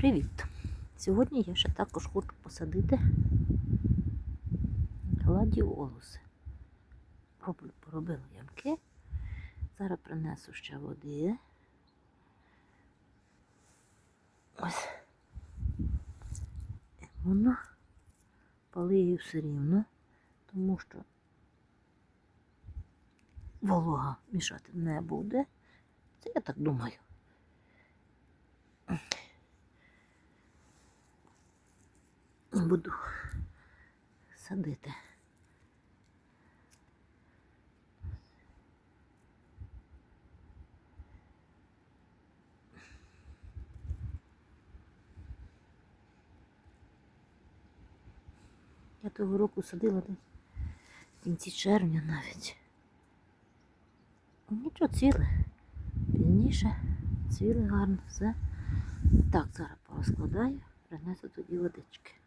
Привіт! Сьогодні я ще також хочу посадити гладіолуси. Поробила ямки. Зараз принесу ще води. Ось. Воно полию все рівно, тому що волога мішати не буде. Це я так думаю. Буду садити. Я того року садила десь в кінці червня навіть. Нічого ціле. Пізніше ціле гарно все. Так, зараз порозкладаю, принесу тоді водички.